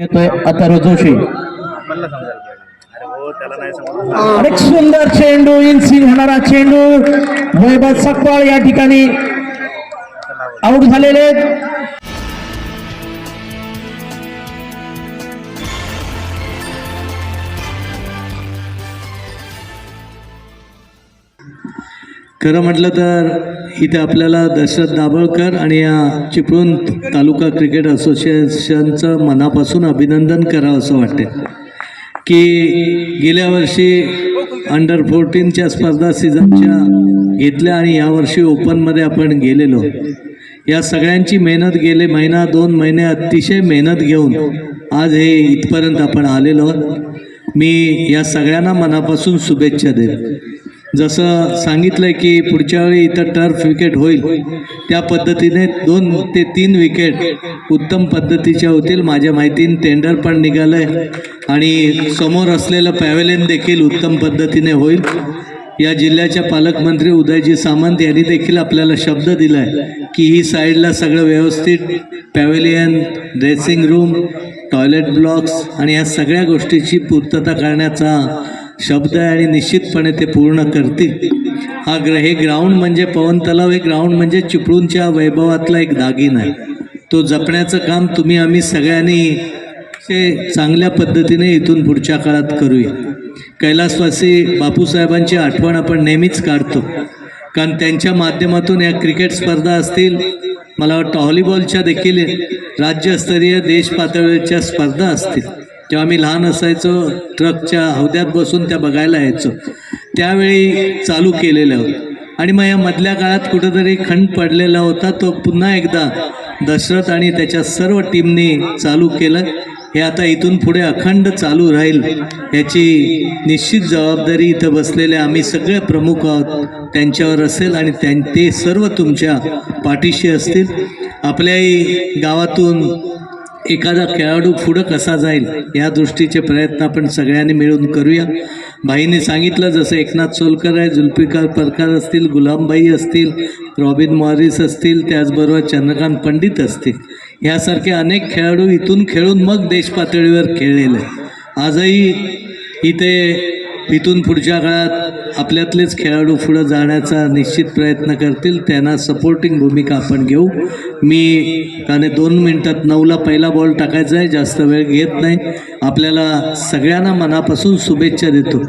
येतोय अथर्व जोशी. अरे अनेक सुंदर चेंडू इन स्विंग होणारा चेंडू वैभव सकपाळ या ठिकाणी आऊट झालेले खरं म्हटलं तर इथे आपल्याला दशरथ दाभोळकर आणि या चिपळूण तालुका क्रिकेट असोसिएशनचं मनापासून अभिनंदन करावं असं वाटते की गेल्या वर्षी अंडर फोर्टीनच्या स्पर्धा सीझनच्या घेतल्या आणि यावर्षी ओपनमध्ये आपण गेलेलो. या सगळ्यांची मेहनत गेले महिना दोन महिने अतिशय मेहनत घेऊन आज हे इथपर्यंत आपण आलेलो आहोत. मी या सगळ्यांना मनापासून शुभेच्छा देतो जसं सांगितलं की पुढच्या वेळी इथं टर्फ विकेट होईल त्या पद्धतीने दोन ते तीन विकेट उत्तम पद्धतीच्या होतील माझ्या माहितीने टेंडर पण निघालं आहे आणि समोर असलेलं पॅवेलियन देखील उत्तम पद्धतीने होईल. या जिल्ह्याच्या पालकमंत्री उदयजी सामंत यांनी देखील आपल्याला शब्द दिला आहे की ही साईडला सगळं व्यवस्थित pavilion dressing room toilet blocks आणि या सगळ्या गोष्टीची पूर्तता करण्याचा शब्द आहे आणि निश्चितपणे ते पूर्ण करतील. हा ग्र हे ग्राउंड म्हणजे पवन तलाव हे ग्राउंड म्हणजे चिपळूणच्या वैभवातला एक दागिना. आहे तो जपण्याचं काम तुम्ही आम्ही सगळ्यांनी ते चांगल्या पद्धतीने इथून पुढच्या काळात करूया. कैलासवासी बापूसाहेबांची आठवण आपण नेहमीच काढतो. कारण त्यांच्या माध्यमातून या क्रिकेट स्पर्धा असतील मला वाटतं व्हॉलीबॉलच्या देखील राज्यस्तरीय देश पातळीच्या स्पर्धा असतील. जेव्हा आम्ही लहान असायचो ट्रकच्या हौद्यात बसून त्या बघायला यायचो. त्यावेळी चालू केलेलं होत्या आणि मग या मधल्या काळात कुठंतरी खंड पडलेला होता तो पुन्हा एकदा दशरथ आणि त्याच्या सर्व टीमनी चालू केलं. हे आता इथून पुढे अखंड चालू राहील याची निश्चित जबाबदारी इथं बसलेले आम्ही सगळे प्रमुख आहोत. त्यांच्यावर असेल आणि त्यां ते सर्व तुमच्या पाठीशी असतील. आपल्याही गावातून एखादा खेळाडू पुढं कसा जाईल या दृष्टीचे प्रयत्न आपण सगळ्यांनी मिळून करूया. भाईने सांगितलं जसं एकनाथ सोलकर आहे जुल्फिकार परकार असतील गुलामबाई असतील रॉबिन मॉरिस असतील त्याचबरोबर चंद्रकांत पंडित असतील. यासारखे अनेक खेळाडू इथून खेळून मग देशपातळीवर खेळलेले आजही इथे इथून पुढच्या काळात आपल्यातलेच खेळाडू पुढं जाण्याचा निश्चित प्रयत्न करतील त्यांना सपोर्टिंग भूमिका आपण घेऊ. मी कारण दोन मिनटात नऊला पहिला बॉल टाकायचा आहे जास्त वेळ घेत नाही. आपल्याला सगळ्यांना मनापासून शुभेच्छा देतो.